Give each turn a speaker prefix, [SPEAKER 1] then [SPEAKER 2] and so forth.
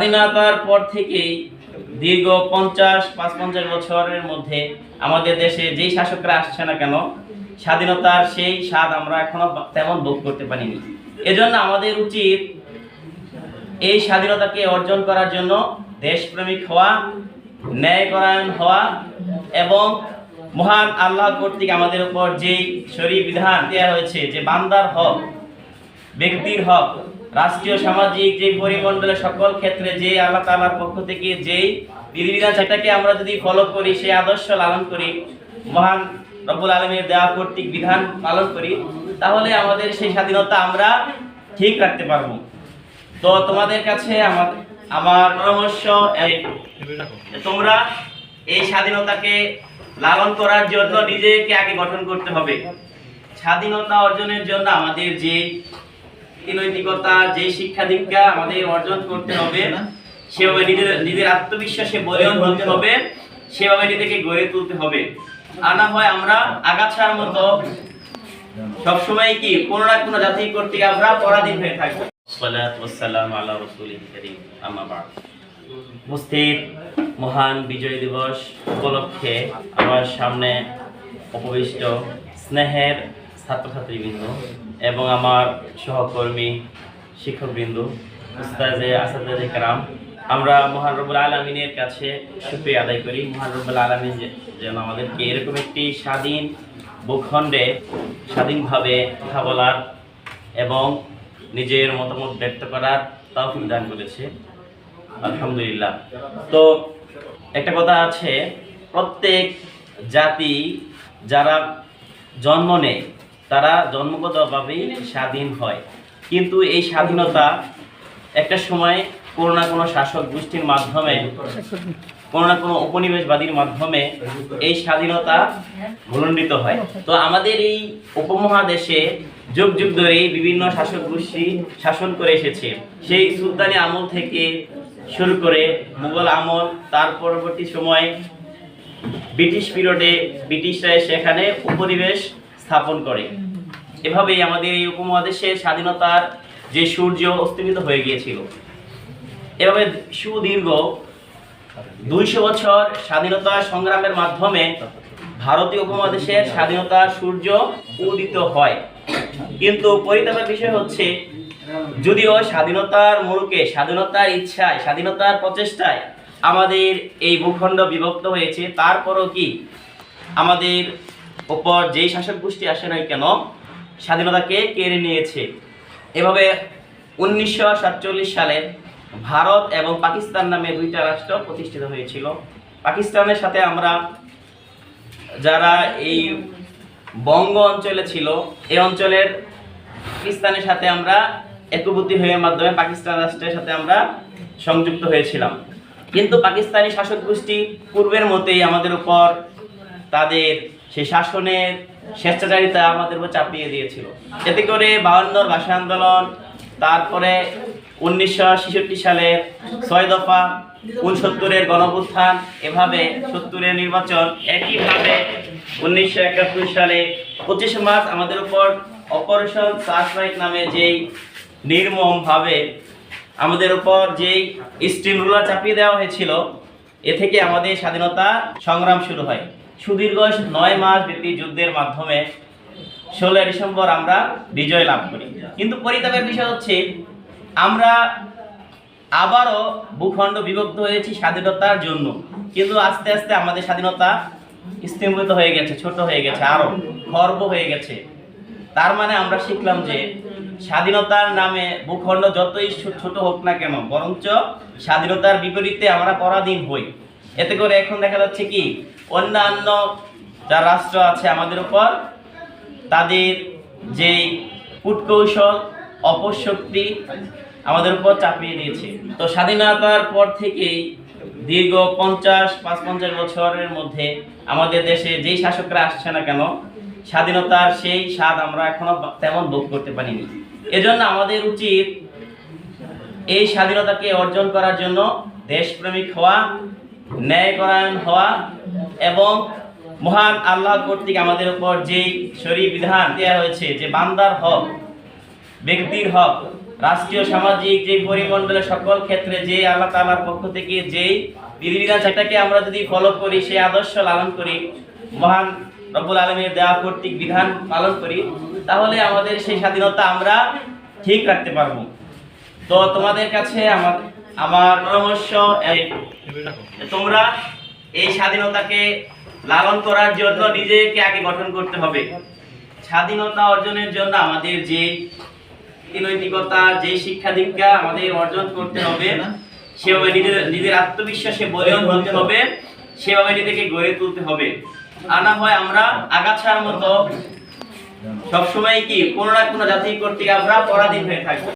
[SPEAKER 1] স্বাধীনতার পর থেকেই দীর্ঘ পঞ্চাশ পাঁচ পঞ্চাশ বছরের মধ্যে আমাদের দেশে যেই শাসকরা আসছে না কেন, স্বাধীনতার সেই স্বাদ আমরা এখনও তেমন ভোগ করতে পারিনি। এজন্য আমাদের উচিত এই স্বাধীনতাকে অর্জন করার জন্য দেশপ্রেমিক হওয়া, ন্যায়পরায়ণ হওয়া এবং মহান আল্লাহ কর্তৃক আমাদের উপর যেই শরীর বিধান দেওয়া হয়েছে, যে বান্দার হক, ব্যক্তির হক রাষ্ট্রীয়, সামাজিক, যে পরিমণ্ডলের সকল ক্ষেত্রে যে আল্লাহ তাআলার পক্ষ থেকে যেই বিধিবিধান সেটাকে আমরা যদি ফলো করি সেই আদর্শ লালন করি, মহান রব্বুল আলমের দেওয়া কর্তৃক বিধান পালন করি, তাহলে আমাদের সেই স্বাধীনতা আমরা ঠিক রাখতে পারব। তো তোমাদের কাছে আমার আমার পরামর্শ তোমরা এই স্বাধীনতাকে লালন করার জন্য নিজেকে আগে গঠন করতে হবে। স্বাধীনতা অর্জনের জন্য আমাদের যে নৈতিকতা যে শিক্ষা দীক্ষা আমাদের অর্জন করতে হবে সেভাবে নিজের নিজের আত্মবিশ্বাসে বলিয়ন হতে হবে সেভাবে নিজেকে গড়ে তুলতে হবে। আর না হয় আমরা আগাছার মতো সবসময় কি কোনো না কোনো জাতি কর্তৃক আমরা পরাধীন হয়ে থাকব। সালাত ওয়াসসালাম আলা রাসূলিল কারীম আম্মা বা'দ। উপস্থিত মহান বিজয় দিবস উপলক্ষে আমার সামনে উপবিষ্ট স্নেহের ছাত্রছাত্রীবৃন্দ এবং আমার সহকর্মী, শিক্ষকবৃন্দ উস্তাজে আসাদে কারাম, আমরা মহান রব্বুল আলমিনের কাছে সুপ্রিয় আদায় করি। মহান রব্বুল আলমিন যেন আমাদেরকে এরকম একটি স্বাধীন ভূখণ্ডে স্বাধীনভাবে কথা বলার এবং নিজের মতামত ব্যক্ত করার তৌফিক দান করেছে। আলহামদুলিল্লাহ। তো একটা কথা আছে, প্রত্যেক জাতি যারা জন্ম নেয় তারা জন্মগতভাবেই স্বাধীন হয়। কিন্তু এই স্বাধীনতা একটা সময় কোনো না কোনো শাসক গোষ্ঠীর মাধ্যমে, কোনো না কোনো উপনিবেশবাদীর মাধ্যমে এই স্বাধীনতা ভূলণ্ডিত হয়। তো আমাদের এই উপমহাদেশে যুগ যুগ ধরে বিভিন্ন শাসক গোষ্ঠী শাসন করে এসেছে। সেই সুলতানি আমল থেকে শুরু করে মুঘল আমল, তার পরবর্তী সময়ে ব্রিটিশ পিরিয়ডে ব্রিটিশরা সেখানে উপনিবেশ স্থাপন করে। এভাবেই আমাদের এই উপমহাদেশের স্বাধীনতার যে সূর্য অস্তিমিত হয়ে গিয়েছিল। এভাবে সুদীর্ঘ দুইশো বছর স্বাধীনতা সংগ্রামের মাধ্যমে ভারতীয় উপমহাদেশের স্বাধীনতার সূর্য উদিত হয়। কিন্তু পরিতাপের বিষয় হচ্ছে, যদিও স্বাধীনতার মোড়কে স্বাধীনতার ইচ্ছায়, স্বাধীনতার প্রচেষ্টায় আমাদের এই ভূখণ্ড বিভক্ত হয়েছে, তারপরও কি আমাদের ওপর যেই শাসক গোষ্ঠী আসে নাই কেন স্বাধীনতাকে কেড়ে নিয়েছে? এভাবে উনিশশো সাতচল্লিশ সালে ভারত এবং পাকিস্তান নামে দুইটা রাষ্ট্র প্রতিষ্ঠিত হয়েছিল। পাকিস্তানের সাথে আমরা যারা এই বঙ্গ অঞ্চলে ছিল এই অঞ্চলের পাকিস্তানের সাথে আমরা একভূতি হয়ে মাধ্যমে পাকিস্তান রাষ্ট্রের সাথে আমরা সংযুক্ত হয়েছিলাম। কিন্তু পাকিস্তানি শাসক গোষ্ঠী পূর্বের মতোই আমাদের উপর তাদের সেই শাসনের স্বেচ্ছাচারিতা আমাদের উপর চাপিয়ে দিয়েছিল। এতে করে বায়ান্নর ভাষা আন্দোলন, তারপরে উনিশশো ছেষট্টি সালে ছয় দফা উনসত্তরের গণপুত্থান, এভাবে সত্তরের নির্বাচন একইভাবে উনিশশো একাত্তর সালে পঁচিশে মার্চ আমাদের উপর অপারেশন সার্চলাইট নামে যেই নির্মমভাবে আমাদের উপর যেই স্টিম রুলার চাপিয়ে দেওয়া হয়েছিল, এ থেকে আমাদের স্বাধীনতা সংগ্রাম শুরু হয়। সুদীর্ঘ নয় মাস ব্যাপী যুদ্ধের মাধ্যমে ষোলোই ডিসেম্বর আমরা বিজয় লাভ করি। কিন্তু পরিতাপের বিষয় হচ্ছে, আমরা আবারও ভূখণ্ড বিভক্ত হয়েছি স্বাধীনতার জন্য। কিন্তু আস্তে আস্তে আমাদের স্বাধীনতা স্তম্ভিত হয়ে গেছে, ছোট হয়ে গেছে আরও খর্ব হয়ে গেছে। তার মানে আমরা শিখলাম যে স্বাধীনতার নামে ভূখণ্ড যতই ছোট হোক না কেন, বরঞ্চ স্বাধীনতার বিপরীতে আমরা পরাধীন হই। এতে করে এখন দেখা যাচ্ছে কি, অন্যান্য যা রাষ্ট্র আছে আমাদের উপর, তাদের যেই কূটকৌশল, অপশক্তি আমাদের উপর চাপিয়ে দিয়েছে। তো স্বাধীনতার পর থেকেই দীর্ঘ পঞ্চাশ পাঁচ পঞ্চাশ বছরের মধ্যে আমাদের দেশে যেই শাসকরা আসছে না কেন, স্বাধীনতার সেই স্বাদ আমরা এখনও তেমন ভোগ করতে পারিনি। এজন্য আমাদের উচিত এই স্বাধীনতাকে অর্জন করার জন্য দেশপ্রেমিক হওয়া ন্যায়পরায়ণ হওয়া এবং মহান আল্লাহ কর্তৃক আমাদের উপর যেই শরী বিধান দেওয়া হয়েছে যে বান্দার হক, ব্যক্তির হক, রাষ্ট্রীয়, সামাজিক যে পরিমণ্ডলের সকল ক্ষেত্রে যে আল্লাহ তালার পক্ষ থেকে যেই বিধিবিধান, সেটাকে আমরা যদি ফলো করি, সেই আদর্শ লালন করি, মহান রব্বুল আলমীর দেওয়া কর্তৃক বিধান পালন করি, তাহলে আমাদের সেই স্বাধীনতা আমরা ঠিক রাখতে পারব। তো তোমাদের কাছে আমার আমার পরামর্শ তোমরা এই স্বাধীনতাকে লালন করার জন্য নিজেকে আগে গঠন করতে হবে। স্বাধীনতা অর্জনের জন্য আমাদের যে নৈতিকতা যে শিক্ষা দীক্ষা আমাদের অর্জন করতে হবে সেভাবে নিজের নিজের আত্মবিশ্বাসে বলিয়ন হতে হবে সেভাবে নিজেকে গড়ে তুলতে হবে। আর না হয় আমরা আগাছার মতো সবসময় কি কোনো না কোনো জাতি কর্তৃক আমরা পরাধীন হয়ে থাকব।